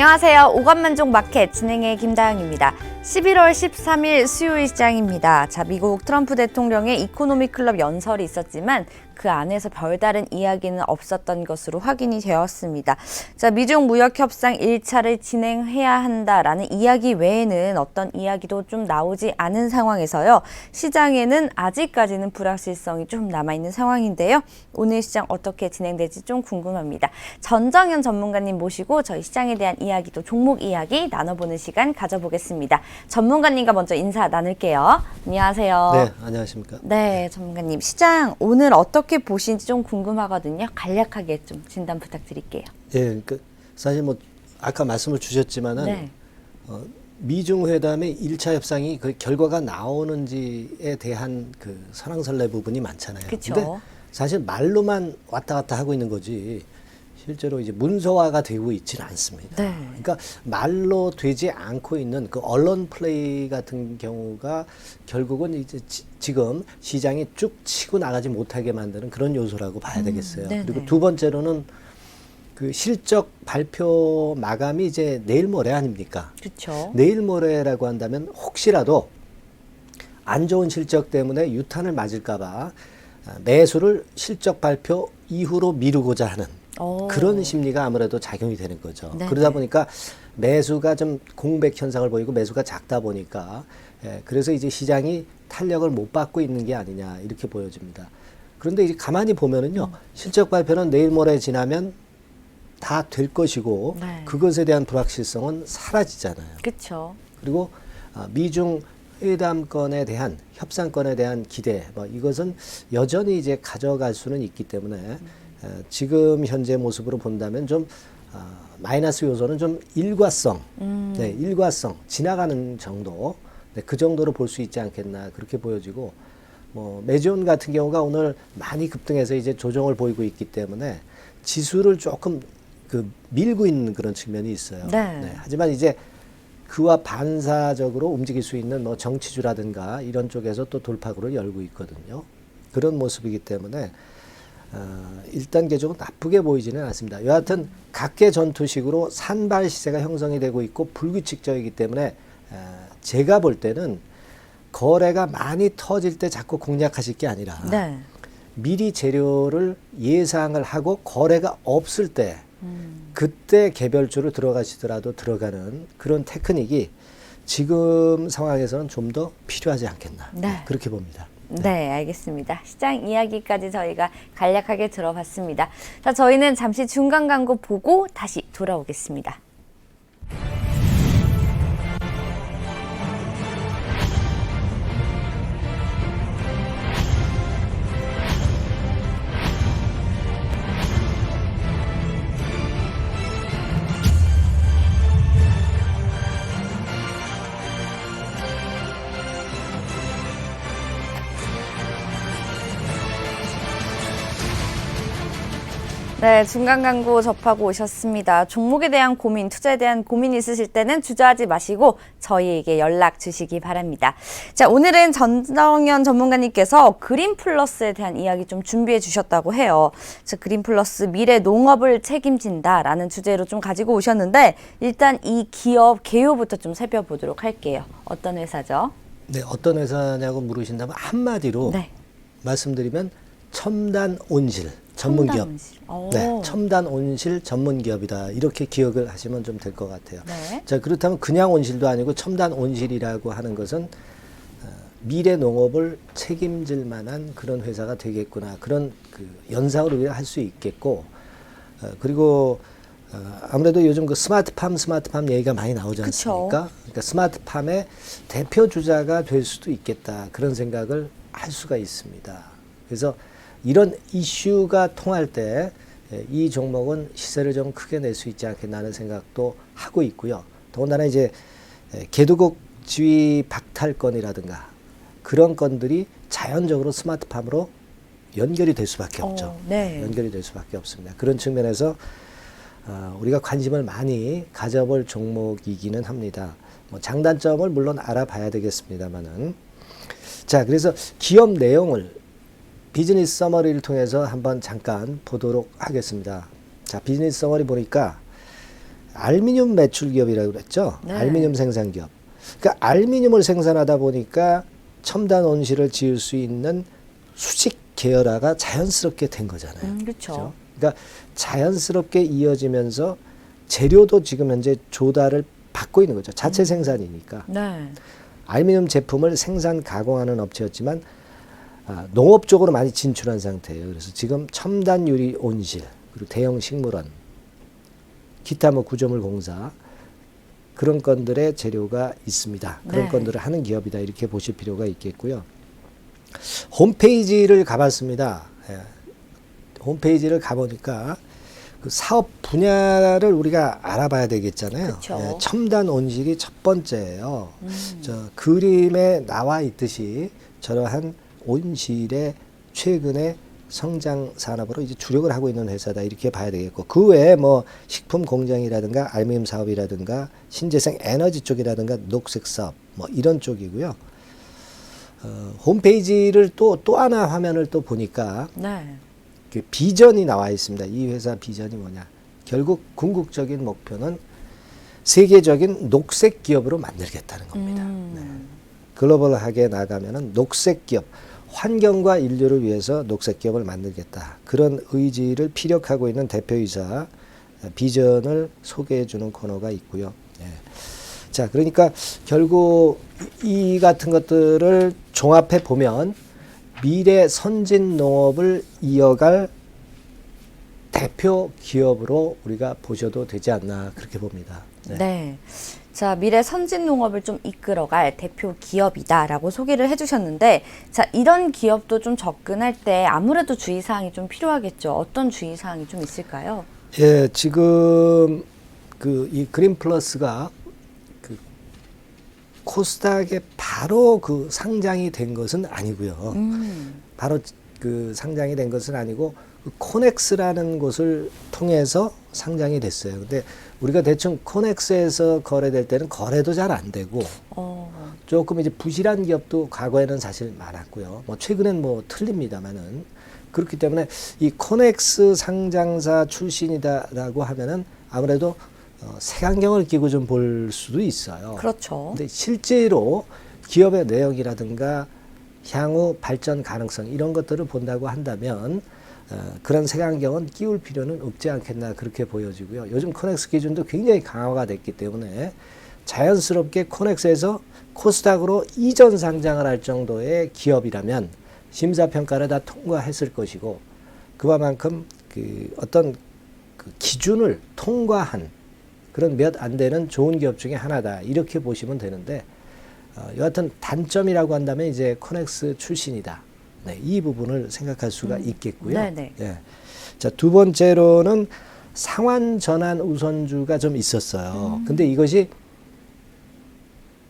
안녕하세요. 오감만족 마켓 진행의 김다영입니다. 11월 13일 수요일 시장입니다. 자, 미국 트럼프 대통령의 이코노미 클럽 연설이 있었지만 그 안에서 별다른 이야기는 없었던 것으로 확인이 되었습니다. 자, 미중 무역 협상 1차를 진행해야 한다라는 이야기 외에는 어떤 이야기도 좀 나오지 않은 상황에서요. 시장에는 아직까지는 불확실성이 좀 남아 있는 상황인데요. 오늘 시장 어떻게 진행될지 좀 궁금합니다. 전정현 전문가님 모시고 저희 시장에 대한 이야기도 종목 이야기 나눠보는 시간 가져보겠습니다. 전문가님과 먼저 인사 나눌게요. 안녕하세요. 네, 안녕하십니까. 네, 전문가님. 시장 오늘 어떻게 보시는지 좀 궁금하거든요. 간략하게 좀 진단 부탁드릴게요. 예, 그 사실 뭐 아까 말씀을 주셨지만은 네. 어, 미중 회담의 1차 협상이 그 결과가 나오는지에 대한 그 설왕설래 부분이 많잖아요. 그쵸. 근데 사실 말로만 왔다 갔다 하고 있는 거지 실제로 이제 문서화가 되고 있지는 않습니다. 네. 그러니까 말로 되지 않고 있는 그 언론 플레이 같은 경우가 결국은 이제 지, 금 시장이 쭉 치고 나가지 못하게 만드는 그런 요소라고 봐야 되겠어요. 음. 그리고 두 번째로는 그 실적 발표 마감이 이제 내일 모레 아닙니까? 그렇죠. 내일 모레라고 한다면 혹시라도 안 좋은 실적 때문에 유탄을 맞을까봐 아, 매수를 실적 발표 이후로 미루고자 하는 오. 그런 심리가 아무래도 작용이 되는 거죠. 네네. 그러다 보니까 매수가 좀 공백 현상을 보이고 매수가 작다 보니까 예, 그래서 이제 시장이 탄력을 못 받고 있는 게 아니냐 이렇게 보여집니다. 그런데 이제 가만히 보면은요 실적 발표는 내일 모레 지나면 다 될 것이고 네. 그것에 대한 불확실성은 사라지잖아요. 그렇죠. 그리고 아, 미중 회담권에 대한 협상권에 대한 기대 뭐 이것은 여전히 이제 가져갈 수는 있기 때문에 에, 지금 현재 모습으로 본다면 좀 아, 마이너스 요소는 좀 일과성, 음. 네, 일과성 지나가는 정도, 네, 그 정도로 볼 수 있지 않겠나 그렇게 보여지고 뭐 메지온 같은 경우가 오늘 많이 급등해서 이제 조정을 보이고 있기 때문에 지수를 조금 그 밀고 있는 그런 측면이 있어요. 네. 하지만 이제 그와 반사적으로 움직일 수 있는 뭐 정치주라든가 이런 쪽에서 또 돌파구를 열고 있거든요. 그런 모습이기 때문에 어, 1단계적으로 나쁘게 보이지는 않습니다. 여하튼 각계 전투식으로 산발 시세가 형성이 되고 있고 불규칙적이기 때문에 어, 제가 볼 때는 거래가 많이 터질 때 자꾸 공략하실 게 아니라 네. 미리 재료를 예상을 하고 거래가 없을 때 음. 그때 개별주로 들어가시더라도 들어가는 그런 테크닉이 지금 상황에서는 좀 더 필요하지 않겠나 네. 그렇게 봅니다. 네, 알겠습니다. 시장 이야기까지 저희가 간략하게 들어봤습니다. 자, 저희는 잠시 중간 광고 보고 다시 돌아오겠습니다. 네, 중간 광고 접하고 오셨습니다. 종목에 대한 고민, 투자에 대한 고민 있으실 때는 주저하지 마시고 저희에게 연락 주시기 바랍니다. 자, 오늘은 전정현 전문가님께서 그린 플러스에 대한 이야기 좀 준비해 주셨다고 해요. 자, 그린 플러스 미래 농업을 책임진다라는 주제로 좀 가지고 오셨는데 일단 이 기업 개요부터 좀 살펴보도록 할게요. 어떤 회사죠? 네, 어떤 회사냐고 물으신다면 한마디로 네. 말씀드리면 첨단 온실 전문 기업. 네, 첨단 온실 전문 기업이다. 이렇게 기억을 하시면 좀 될 것 같아요. 네. 자, 그렇다면 그냥 온실도 아니고 첨단 온실이라고 하는 것은 어, 미래 농업을 책임질 만한 그런 회사가 되겠구나. 그런 그 연상을 우리가 할 수 있겠고, 어, 그리고 어, 아무래도 요즘 그 스마트팜, 스마트팜 얘기가 많이 나오지 그쵸. 않습니까? 그러니까 스마트팜의 대표 주자가 될 수도 있겠다. 그런 생각을 할 수가 있습니다. 그래서 이런 이슈가 통할 때 이 종목은 시세를 좀 크게 낼 수 있지 않겠나 하는 생각도 하고 있고요. 더군다나 이제 에, 개도국 지위 박탈건이라든가 그런 건들이 자연적으로 스마트팜으로 연결이 될 수밖에 없죠. 어, 네. 연결이 될 수밖에 없습니다. 그런 측면에서 어, 우리가 관심을 많이 가져볼 종목이기는 합니다. 뭐 장단점을 물론 알아봐야 되겠습니다만은 자 그래서 기업 내용을 비즈니스 서머리를 통해서 한번 잠깐 보도록 하겠습니다. 자 비즈니스 서머리 보니까 알미늄 매출 기업이라고 그랬죠. 네. 알미늄 생산 기업. 그러니까 알미늄을 생산하다 보니까 첨단 온실을 지을 수 있는 수직 계열화가 자연스럽게 된 거잖아요. 음, 그렇죠. 그러니까 자연스럽게 이어지면서 재료도 지금 현재 조달을 받고 있는 거죠. 음. 자체 생산이니까. 네. 알미늄 제품을 생산 가공하는 업체였지만 아, 농업 쪽으로 많이 진출한 상태예요. 그래서 지금 첨단 유리 온실 그리고 대형 식물원, 기타 뭐 구조물 공사 그런 건들의 재료가 있습니다. 그런 네. 건들을 하는 기업이다 이렇게 보실 필요가 있겠고요. 홈페이지를 가봤습니다. 예. 홈페이지를 가보니까 그 사업 분야를 우리가 알아봐야 되겠잖아요. 예, 첨단 온실이 첫 번째예요. 음. 저 그림에 나와 있듯이 저러한 온실의 최근의 성장 산업으로 이제 주력을 하고 있는 회사다 이렇게 봐야 되겠고 그 외에 뭐 식품 공장이라든가 알미늄 사업이라든가 신재생 에너지 쪽이라든가 녹색 사업 뭐 이런 쪽이고요. 어, 홈페이지를 또또 하나 화면을 또 보니까 네. 그 비전이 나와 있습니다. 이 회사 비전이 뭐냐? 결국 궁극적인 목표는 세계적인 녹색 기업으로 만들겠다는 겁니다. 음. 글로벌하게 나가면은 녹색 기업, 환경과 인류를 위해서 녹색 기업을 만들겠다. 그런 의지를 피력하고 있는 대표이사 비전을 소개해 주는 코너가 있고요. 예. 자, 그러니까 결국 이이 같은 것들을 종합해 보면 미래 선진 농업을 이어갈 대표 기업으로 우리가 보셔도 되지 않나 그렇게 봅니다. 네. 자, 미래 선진 농업을 좀 이끌어갈 대표 기업이다라고 소개를 해주셨는데, 자, 이런 기업도 좀 접근할 때 아무래도 주의사항이 좀 필요하겠죠. 어떤 주의사항이 좀 있을까요? 예, 지금 그 이 그린 플러스가 그 코스닥에 바로 그 상장이 된 것은 아니고요. 음. 바로 그 상장이 된 것은 아니고 그 코넥스라는 곳을 통해서 상장이 됐어요. 근데 우리가 대충 코넥스에서 거래될 때는 거래도 잘 안 되고 어, 조금 이제 부실한 기업도 과거에는 사실 많았고요. 뭐 최근엔 뭐 틀립니다만은 그렇기 때문에 이 코넥스 상장사 출신이다라고 하면은 아무래도 어, 색안경을 끼고 좀 볼 수도 있어요. 그렇죠. 근데 실제로 기업의 내역이라든가 향후 발전 가능성 이런 것들을 본다고 한다면 어, 그런 색안경은 끼울 필요는 없지 않겠나 그렇게 보여지고요. 요즘 코넥스 기준도 굉장히 강화가 됐기 때문에 자연스럽게 코넥스에서 코스닥으로 이전 상장을 할 정도의 기업이라면 심사 평가를 다 통과했을 것이고 그와만큼 그 어떤 그 기준을 통과한 그런 몇 안 되는 좋은 기업 중에 하나다 이렇게 보시면 되는데 어, 여하튼 단점이라고 한다면 이제 코넥스 출신이다. 네, 이 부분을 생각할 수가 있겠고요. 네네. 예. 자, 두 번째로는 상환 전환 우선주가 좀 있었어요. 근데 이것이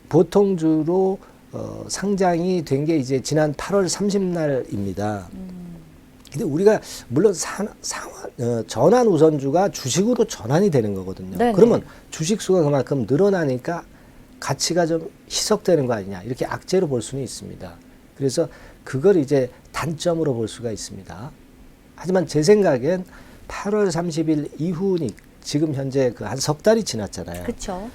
보통주로 어, 상장이 된 게 이제 지난 8월 30날입니다. 근데 우리가 물론 산, 상환, 어, 전환 우선주가 주식으로 전환이 되는 거거든요. 네네. 그러면 주식 수가 그만큼 늘어나니까 가치가 좀 희석되는 거 아니냐 이렇게 악재로 볼 수는 있습니다. 그래서 그걸 이제 단점으로 볼 수가 있습니다. 하지만 제 생각엔 8월 30일 이후니 지금 현재 그 한 석 달이 지났잖아요. 그렇죠.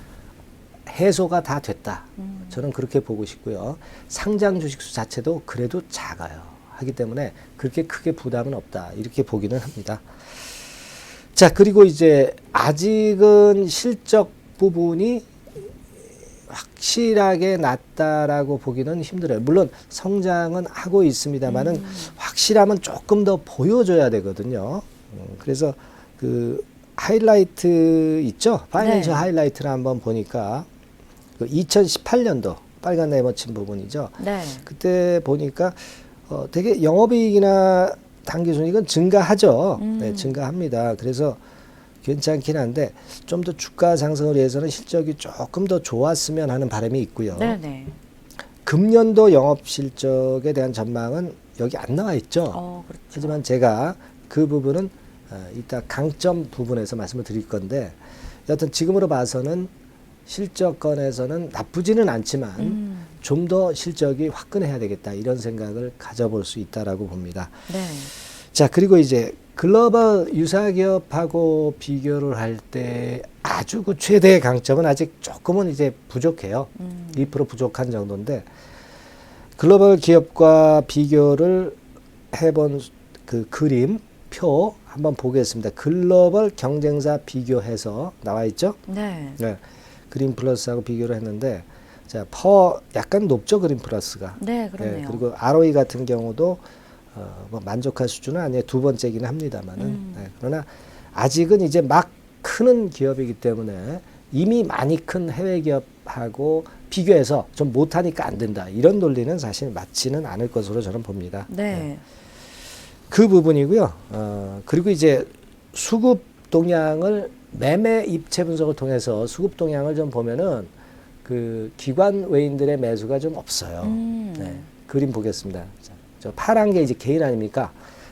해소가 다 됐다. 음. 저는 그렇게 보고 싶고요. 상장 주식수 자체도 그래도 작아요. 하기 때문에 그렇게 크게 부담은 없다. 이렇게 보기는 합니다. 자, 그리고 이제 아직은 실적 부분이 확실하게 낮다라고 보기는 힘들어요. 물론 성장은 하고 있습니다만은 확실하면 조금 더 보여줘야 되거든요. 음, 그래서 그 하이라이트 있죠? 파이낸셜 네. 하이라이트를 한번 보니까 그 2018년도 빨간 네모친 부분이죠. 네. 그때 보니까 어, 되게 영업이익이나 당기순이익은 증가하죠. 음. 네, 증가합니다. 그래서 괜찮긴 한데 좀 더 주가 상승을 위해서는 실적이 조금 더 좋았으면 하는 바람이 있고요. 네네. 금년도 영업 실적에 대한 전망은 여기 안 나와 있죠. 어, 그렇죠. 하지만 제가 그 부분은 어, 이따 강점 부분에서 말씀을 드릴 건데 여하튼 지금으로 봐서는 실적권에서는 나쁘지는 않지만 음. 좀더 실적이 화끈해야 되겠다 이런 생각을 가져볼 수 있다라고 봅니다. 네. 자 그리고 이제 글로벌 유사 기업하고 비교를 할 때 아주 그 최대의 강점은 아직 조금은 이제 부족해요. 음. 2% 부족한 정도인데 글로벌 기업과 비교를 해본 그 그림 표 한번 보겠습니다. 글로벌 경쟁사 비교해서 나와 있죠? 네. 네. 그린 플러스하고 비교를 했는데 자, 퍼 약간 높죠, 그린 플러스가. 네, 그렇네요. 예, 그리고 ROE 같은 경우도 어, 뭐 만족할 수준은 아니에요. 두 번째기는 합니다만은. 음. 네, 그러나 아직은 이제 막 크는 기업이기 때문에 이미 많이 큰 해외 기업하고 비교해서 좀 못하니까 안 된다. 이런 논리는 사실 맞지는 않을 것으로 저는 봅니다. 네. 그 부분이고요. 어, 그리고 이제 수급 동향을 매매 입체 분석을 통해서 수급 동향을 좀 보면은 그 기관 외인들의 매수가 좀 없어요. 음. 네. 그림 보겠습니다. 자, 저 파란 게 이제 개인 아닙니까?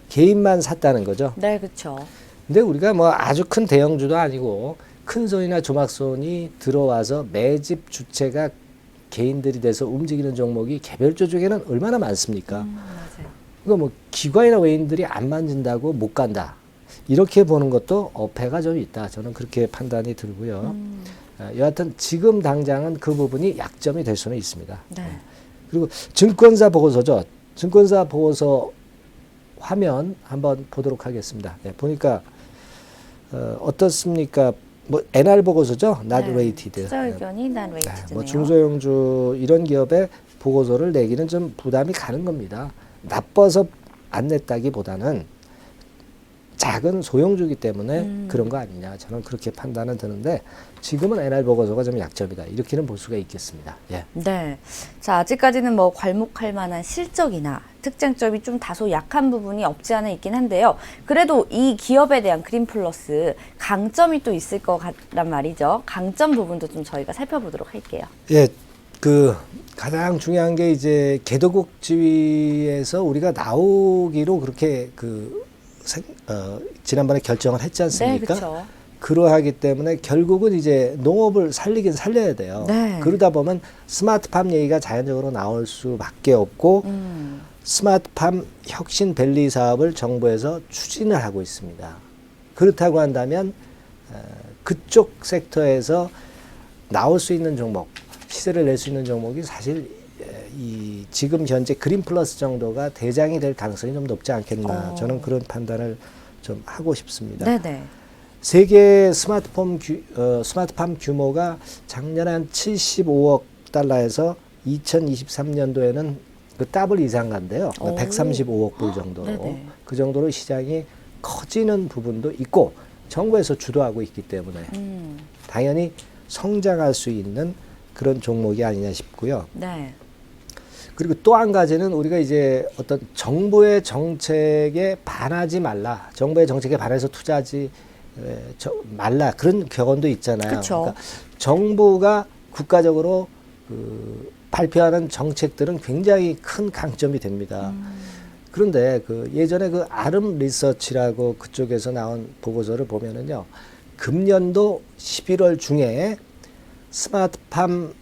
개인만 샀다는 거죠. 네, 그렇죠. 근데 우리가 뭐 아주 큰 대형주도 아니고 큰 손이나 조막손이 들어와서 매집 주체가 개인들이 돼서 움직이는 종목이 개별주 중에는 얼마나 많습니까? 음, 맞아요. 이거 뭐 기관이나 외인들이 안 만진다고 못 간다. 이렇게 보는 것도 어폐가 좀 있다. 저는 그렇게 판단이 들고요. 음. 어, 여하튼 지금 당장은 그 부분이 약점이 될 수는 있습니다. 네. 그리고 증권사 보고서죠. 증권사 보고서 화면 한번 보도록 하겠습니다. 네, 보니까 어, 어떻습니까? 뭐 NR 보고서죠. Not 네. rated. 투자 네. 의견이 난 네, 웨이트네요. 뭐 중소형주 이런 기업의 보고서를 내기는 좀 부담이 가는 겁니다. 나빠서 안 냈다기보다는 작은 소형주기 때문에 음. 그런 거 아니냐 저는 그렇게 판단은 드는데 지금은 NR 보고서가 좀 약점이다 이렇게는 볼 수가 있겠습니다. 예. 네. 자, 아직까지는 뭐 괄목할 만한 실적이나 특장점이 좀 다소 약한 부분이 없지 않아 있긴 한데요. 그래도 이 기업에 대한 그린 플러스 강점이 또 있을 것 같란 말이죠. 강점 부분도 좀 저희가 살펴보도록 할게요. 예, 그 가장 중요한 게 이제 개도국 지위에서 우리가 나오기로 그렇게 그 생, 어, 지난번에 결정을 했지 네, 않습니까? 그렇죠. 그러하기 때문에 결국은 이제 농업을 살리긴 살려야 돼요. 네. 그러다 보면 스마트팜 얘기가 자연적으로 나올 수밖에 없고 음. 스마트팜 혁신 밸리 사업을 정부에서 추진을 하고 있습니다. 그렇다고 한다면 어, 그쪽 섹터에서 나올 수 있는 종목, 시세를 낼 수 있는 종목이 사실 에, 이 지금 현재 그린 플러스 정도가 대장이 될 가능성이 좀 높지 않겠나 어. 저는 그런 판단을 좀 하고 싶습니다. 네네. 세계 스마트팜 규, 어, 스마트팜 규모가 작년에 한 75억 달러에서 2023년도에는 그 더블 이상 간대요. 오. 135억 불 정도로. 그 정도로 시장이 커지는 부분도 있고 정부에서 주도하고 있기 때문에 음. 당연히 성장할 수 있는 그런 종목이 아니냐 싶고요. 네. 그리고 또 한 가지는 우리가 이제 어떤 정부의 정책에 반하지 말라. 정부의 정책에 반해서 투자하지 말라. 그런 격언도 있잖아요. 그쵸. 정부가 국가적으로 그 발표하는 정책들은 굉장히 큰 강점이 됩니다. 음. 그런데 그 예전에 그 아름 리서치라고 그쪽에서 나온 보고서를 보면은요. 금년도 11월 중에 스마트팜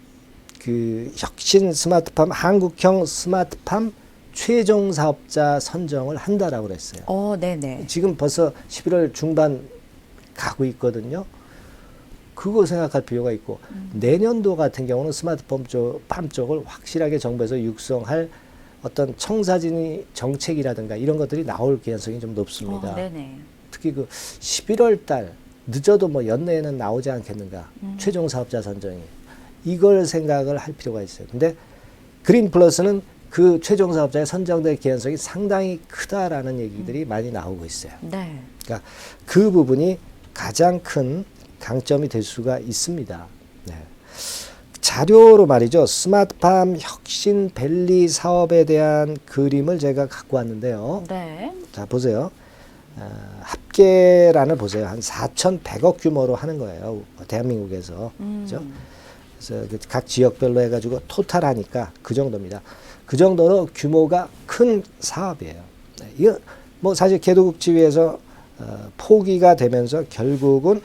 그 혁신 스마트팜 한국형 스마트팜 최종 사업자 선정을 한다라고 그랬어요. 어, 네네. 지금 벌써 11월 중반 가고 있거든요. 그거 생각할 필요가 있고 내년도 같은 경우는 스마트팜 쪽, 팜 쪽을 확실하게 정부에서 육성할 어떤 청사진이 정책이라든가 이런 것들이 나올 가능성이 좀 높습니다. 어, 네네. 특히 그 11월 달 늦어도 뭐 연내에는 나오지 않겠는가 음. 최종 사업자 선정이 이걸 생각을 할 필요가 있어요. 근데 그린 플러스는 그 최종 사업자에 선정될 가능성이 상당히 크다라는 얘기들이 많이 나오고 있어요. 네. 그러니까 그 부분이 가장 큰 강점이 될 수가 있습니다. 네. 자료로 말이죠. 스마트팜 혁신 밸리 사업에 대한 그림을 제가 갖고 왔는데요. 네. 자 보세요. 어, 합계란을 보세요. 한 4,100억 규모로 하는 거예요. 대한민국에서. 음. 그죠? 그래서 그각 지역별로 해가지고 토탈 하니까 그 정도입니다. 그 정도로 규모가 큰 사업이에요. 네, 이거 뭐 사실 개도국 지위에서 어, 포기가 되면서 결국은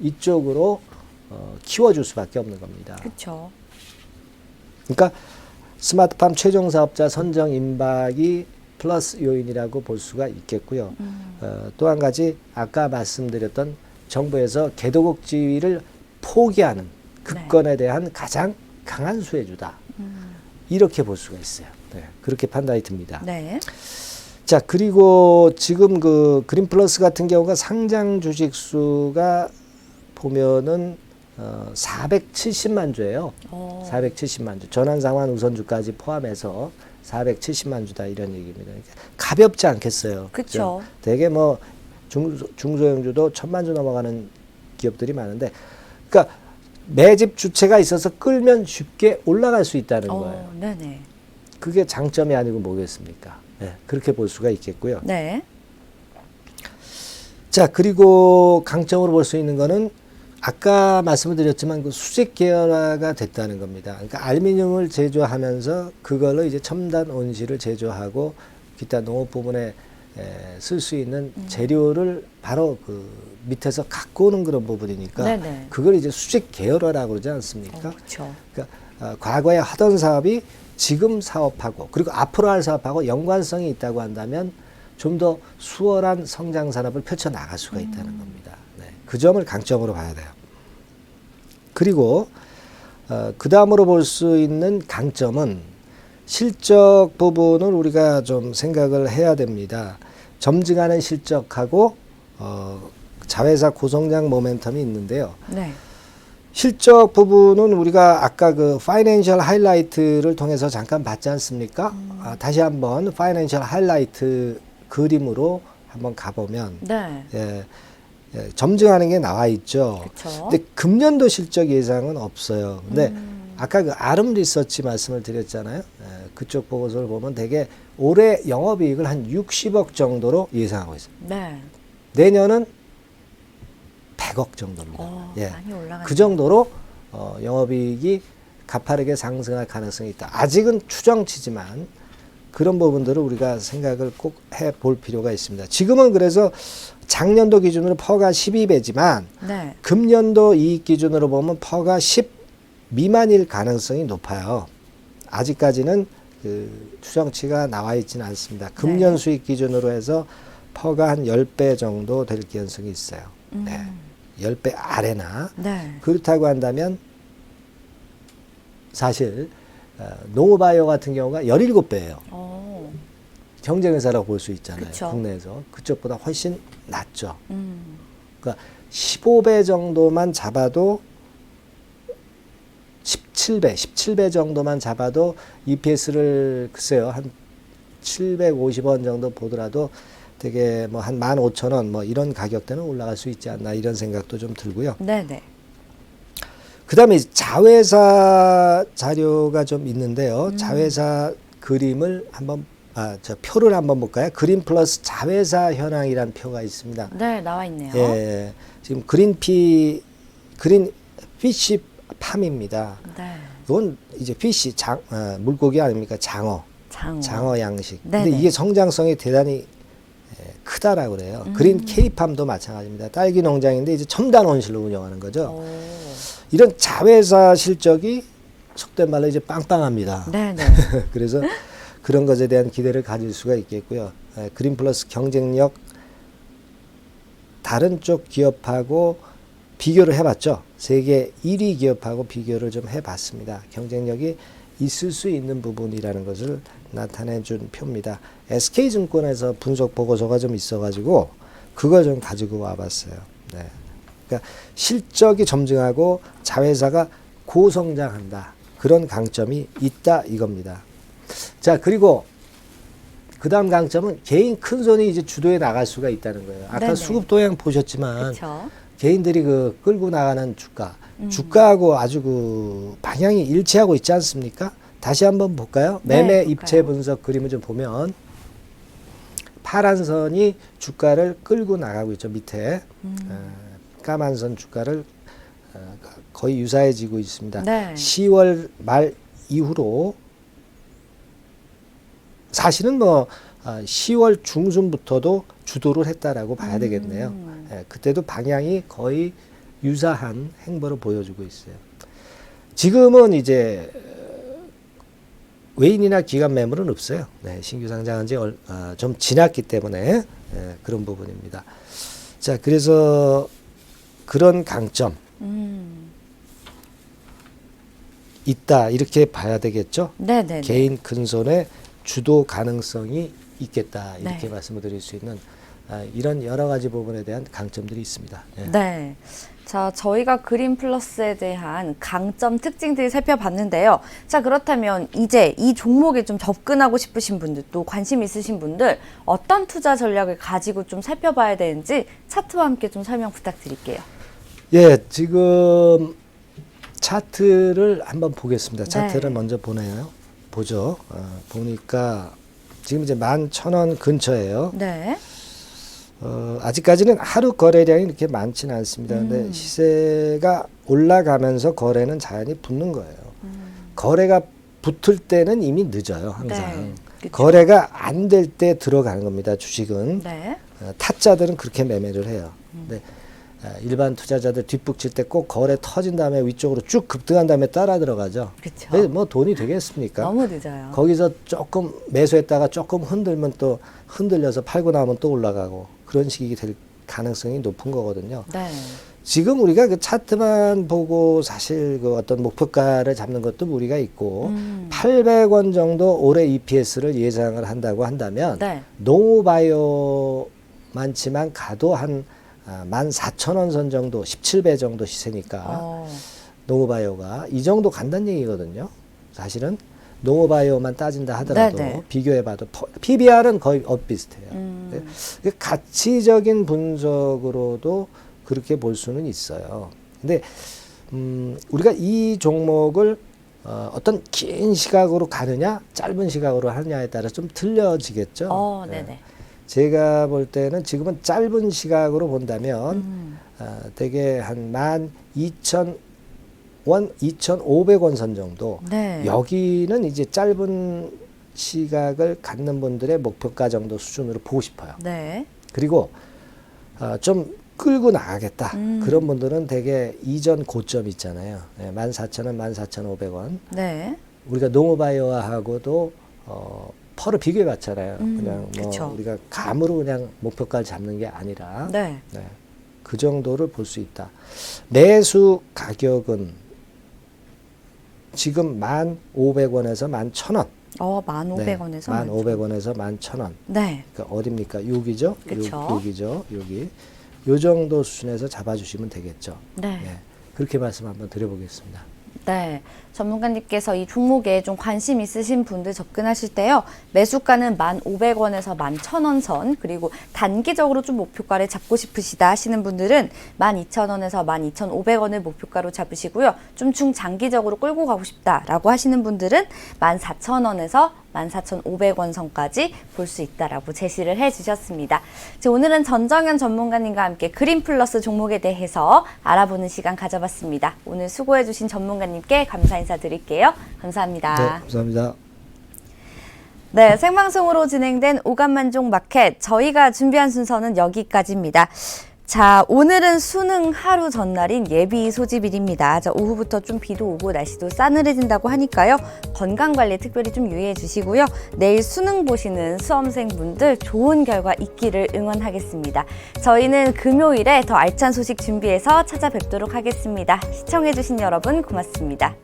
이쪽으로 어, 키워줄 수밖에 없는 겁니다. 그렇죠. 그러니까 스마트팜 최종 사업자 선정 임박이 플러스 요인이라고 볼 수가 있겠고요. 음. 어, 또 한 가지 아까 말씀드렸던 정부에서 개도국 지위를 포기하는 급건에 대한 가장 강한 수혜주다. 이렇게 볼 수가 있어요. 네, 그렇게 판단이 듭니다. 네. 자 그리고 지금 그 그린 플러스 같은 경우가 상장 주식 수가 보면은 어 470만 주예요. 어. 470만 주. 전환 상환 우선주까지 포함해서 470만 주다 이런 얘기입니다. 가볍지 않겠어요. 그쵸. 되게 뭐 중, 중소형주도 천만 주 넘어가는 기업들이 많은데, 그러니까 매집 주체가 있어서 끌면 쉽게 올라갈 수 있다는 거예요. 어, 네네. 그게 장점이 아니고 뭐겠습니까? 예, 그렇게 볼 수가 있겠고요. 네. 자, 그리고 강점으로 볼 수 있는 거는 아까 말씀을 드렸지만 그 수직 계열화가 됐다는 겁니다. 그러니까 알루미늄을 제조하면서 그걸로 이제 첨단 온실을 제조하고 기타 농업 부분에 쓸 수 있는 재료를 바로 그 밑에서 갖고 오는 그런 부분이니까 네네. 그걸 이제 수직 계열화라고 그러지 않습니까? 어, 그렇죠. 그러니까 어, 과거에 하던 사업이 지금 사업하고 그리고 앞으로 할 사업하고 연관성이 있다고 한다면 좀 더 수월한 성장 산업을 펼쳐 나갈 수가 있다는 겁니다. 네, 그 점을 강점으로 봐야 돼요. 그리고 어, 그 다음으로 볼 수 있는 강점은 실적 부분을 우리가 좀 생각을 해야 됩니다. 점증하는 실적하고 어, 자회사 고성장 모멘텀이 있는데요. 네. 실적 부분은 우리가 아까 그 파이낸셜 하이라이트를 통해서 잠깐 봤지 않습니까? 아, 다시 한번 파이낸셜 하이라이트 그림으로 한번 가보면 네. 예, 예, 점증하는 게 나와 있죠. 그쵸. 근데 금년도 실적 예상은 없어요. 근데 음. 아까 그 아름 리서치 말씀을 드렸잖아요. 예, 그쪽 보고서를 보면 되게 올해 영업이익을 한 60억 정도로 예상하고 있어요. 네. 내년은 100억 정도입니다. 어, 예. 많이 올라갔네요. 그 정도로 어, 영업이익이 가파르게 상승할 가능성이 있다. 아직은 추정치지만 그런 부분들을 우리가 생각을 꼭 해 볼 필요가 있습니다. 지금은 그래서 작년도 기준으로 퍼가 12배지만 네. 금년도 이익 기준으로 보면 퍼가 10 미만일 가능성이 높아요. 아직까지는 그 추정치가 나와 있지는 않습니다. 금년 네. 수익 기준으로 해서 퍼가 한 10배 정도 될 가능성이 있어요. 네. 음. 10배 아래나 네. 그렇다고 한다면 사실 어, 노바이오 같은 경우가 17배예요. 어. 경쟁 회사라고 볼 수 있잖아요. 그쵸. 국내에서 그쪽보다 훨씬 낮죠. 음. 그러니까 15배 정도만 잡아도 17배, 17배 정도만 잡아도 EPS를 글쎄요 한 750원 정도 보더라도 되게 뭐 한 15,000원 뭐 이런 가격대는 올라갈 수 있지 않나 이런 생각도 좀 들고요. 네 네. 그다음에 자회사 자료가 좀 있는데요. 자회사 그림을 한번 아, 저 표를 한번 볼까요? 그린 플러스 자회사 현황이란 표가 있습니다. 네, 나와 있네요. 예, 지금 그린피 그린 피시 팜입니다. 네. 이건 이제 피시 장 어, 물고기 아닙니까? 장어, 장어. 장어 양식. 네네. 근데 이게 성장성이 대단히 예, 크다라고 그래요. 음. 그린 케이팜도 마찬가지입니다. 딸기 농장인데 이제 첨단 온실로 운영하는 거죠. 오. 이런 자회사 실적이 속된 말로 이제 빵빵합니다. 네네. 그래서 그런 것에 대한 기대를 가질 수가 있겠고요. 에, 그린 플러스 경쟁력 다른 쪽 기업하고 비교를 해봤죠. 세계 1위 기업하고 비교를 좀 해봤습니다. 경쟁력이 있을 수 있는 부분이라는 것을 나타내준 표입니다. SK증권에서 분석 보고서가 좀 있어가지고 그걸 좀 가지고 와봤어요. 네. 그러니까 실적이 점증하고 자회사가 고성장한다. 그런 강점이 있다 이겁니다. 자 그리고 그 다음 강점은 개인 큰 손이 이제 주도에 나갈 수가 있다는 거예요. 아까 네네. 수급 도형 보셨지만 그렇죠. 개인들이 그 끌고 나가는 주가, 음. 주가하고 아주 그 방향이 일치하고 있지 않습니까? 다시 한번 볼까요? 네, 매매 볼까요? 입체 분석 그림을 좀 보면 파란 선이 주가를 끌고 나가고 있죠 밑에 음. 어, 까만 선 주가를 어, 거의 유사해지고 있습니다. 네. 10월 말 이후로 사실은 뭐 아, 10월 중순부터도 주도를 했다라고 봐야 되겠네요. 음. 예, 그때도 방향이 거의 유사한 행보를 보여주고 있어요. 지금은 이제 외인이나 기관 매물은 없어요. 네, 신규 상장한 지 아, 좀 지났기 때문에 예, 그런 부분입니다. 자, 그래서 그런 강점 음. 있다 이렇게 봐야 되겠죠. 네네. 개인 큰손의 주도 가능성이 있겠다 이렇게 네. 말씀을 드릴 수 있는 아, 이런 여러 가지 부분에 대한 강점들이 있습니다. 예. 네. 자, 저희가 그린 플러스에 대한 강점 특징들을 살펴봤는데요. 자, 그렇다면 이제 이 종목에 좀 접근하고 싶으신 분들, 또 관심 있으신 분들, 어떤 투자 전략을 가지고 좀 살펴봐야 되는지 차트와 함께 좀 설명 부탁드릴게요. 예, 지금 차트를 한번 보겠습니다. 차트를 네. 먼저 보내요. 보죠. 어, 보니까 지금 이제 만 천 원 근처예요. 네. 어, 아직까지는 하루 거래량이 이렇게 많지는 않습니다. 음. 근데 시세가 올라가면서 거래는 자연히 붙는 거예요. 거래가 붙을 때는 이미 늦어요, 항상. 네. 거래가 안 될 때 들어가는 겁니다, 주식은. 네. 어, 타짜들은 그렇게 매매를 해요. 근데 어, 일반 투자자들 뒷북칠 때 꼭 거래 터진 다음에 위쪽으로 쭉 급등한 다음에 따라 들어가죠. 그게 뭐 돈이 되겠습니까? 너무 늦어요. 거기서 조금 매수했다가 조금 흔들면 또 흔들려서 팔고 나면 또 올라가고 그런 식이 될 가능성이 높은 거거든요. 네. 지금 우리가 그 차트만 보고 사실 그 어떤 목표가를 잡는 것도 무리가 있고 음. 800원 정도 올해 EPS를 예상을 한다고 한다면 네. 노바이오만치만 가도 한 아, 14,000원 선 정도, 17배 정도 시세니까 어. 노바이오가 이 정도 간다는 얘기거든요. 사실은 노바이오만 따진다 하더라도 네네. 비교해봐도 퍼- PBR은 거의 엇비슷해요. 음. 그 가치적인 분석으로도 그렇게 볼 수는 있어요. 근데 음, 우리가 이 종목을 어, 어떤 긴 시각으로 가느냐, 짧은 시각으로 하느냐에 따라 좀 틀려지겠죠. 어, 네. 네 네. 제가 볼 때는 지금은 짧은 시각으로 본다면 음. 어, 대개 한만 이천 원, 이천오백 원 선 정도. 네. 여기는 이제 짧은 시각을 갖는 분들의 목표가 정도 수준으로 보고 싶어요. 네. 그리고 어, 좀 끌고 나가겠다. 음. 그런 분들은 대개 이전 고점 있잖아요. 네, 14,000원, 14,500원. 네. 우리가 농어바이오하고도 어, 퍼를 비교해 봤잖아요. 음, 그냥 뭐 그쵸. 우리가 감으로 그냥 목표가를 잡는 게 아니라 네. 네, 그 정도를 볼 수 있다. 매수 가격은 지금 1,500원에서 11,000원. 어, 1,500원에서. 1,500원에서 11,000원. 네. 그러니까 어딥니까? 여기죠? 그쵸. 요, 여기죠. 여기. 요 정도 수준에서 잡아 주시면 되겠죠. 네. 예, 그렇게 말씀 한번 드려보겠습니다. 네. 전문가님께서 이 종목에 좀 관심 있으신 분들 접근하실 때요. 매수가는 1,500원에서 11,000원 선, 그리고 단기적으로 좀 목표가를 잡고 싶으시다 하시는 분들은 12,000원에서 12,500원을 목표가로 잡으시고요. 좀 중장기적으로 끌고 가고 싶다라고 하시는 분들은 14,000원에서 14,500원 선까지 볼 수 있다라고 제시를 해 주셨습니다. 자, 오늘은 전정현 전문가님과 함께 그린 플러스 종목에 대해서 알아보는 시간 가져봤습니다. 오늘 수고해 주신 전문가님께 감사 인사 드릴게요. 감사합니다. 네, 감사합니다. 네, 생방송으로 진행된 오감만종 마켓. 저희가 준비한 순서는 여기까지입니다. 자, 오늘은 수능 하루 전날인 예비 소집일입니다. 자, 오후부터 좀 비도 오고 날씨도 싸늘해진다고 하니까요. 건강관리 특별히 좀 유의해 주시고요. 내일 수능 보시는 수험생분들 좋은 결과 있기를 응원하겠습니다. 저희는 금요일에 더 알찬 소식 준비해서 찾아뵙도록 하겠습니다. 시청해주신 여러분 고맙습니다.